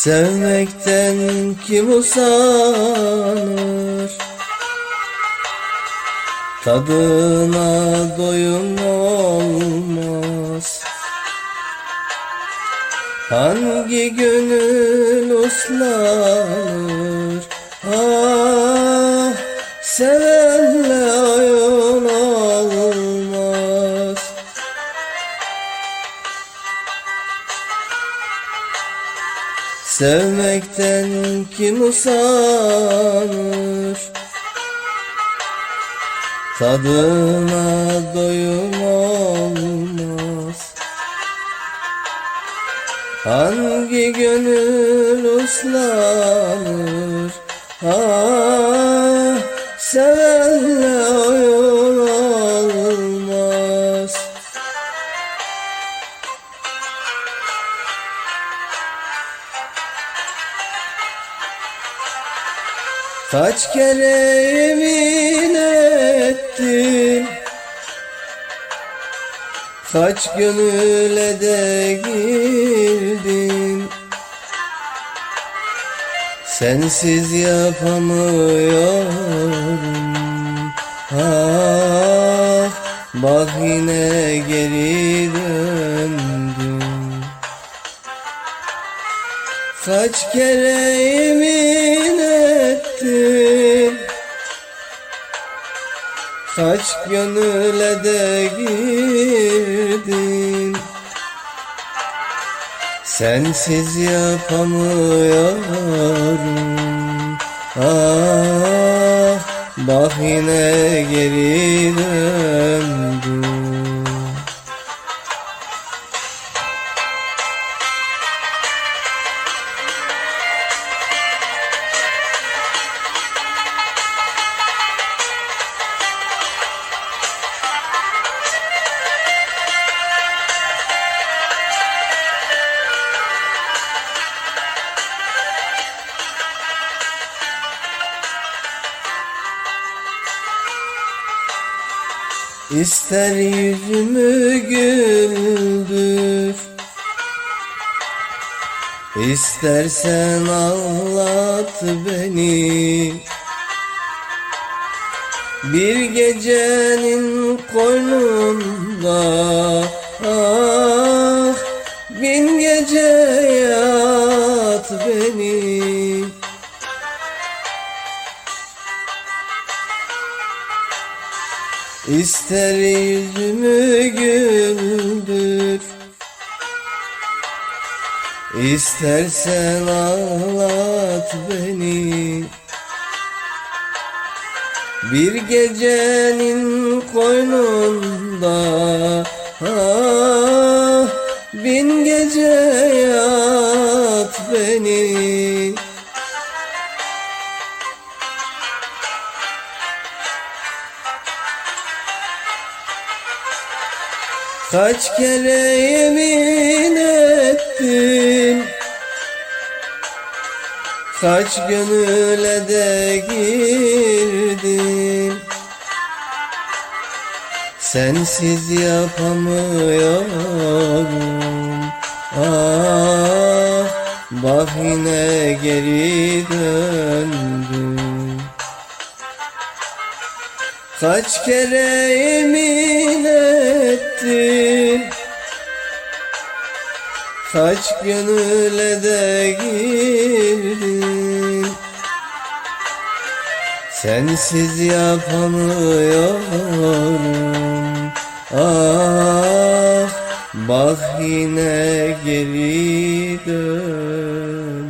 Sevmekten kim usanır? Tadına doyum olmaz. Hangi gönül uslanır? Ah sevenle Sevmekten kim usanır? Tadına doyum olmaz. Hangi gönül uslanır? Ah sevenle Kaç kere yemin ettim Kaç gönüle de girdim Sensiz yapamıyorum. Ah bak yine geri döndüm. Kaç kere yemin Kaç gönüle de girdim Sensiz yapamıyorum. Ah bak yine geri döndüm İster yüzümü güldür İstersen ağlat beni. Bir gecenin koynunda Ah bin gece yat beni İster yüzümü güldür İstersen ağlat beni. Bir gecenin koynunda Kaç kere yemin ettim. Kaç gönüle de girdim. Sensiz yapamıyorum. Ah bak yine geri döndüm. Kaç kere yemin ettim Kaç gönüle de girdim Sensiz yapamıyorum. Ah bak yine geri dön.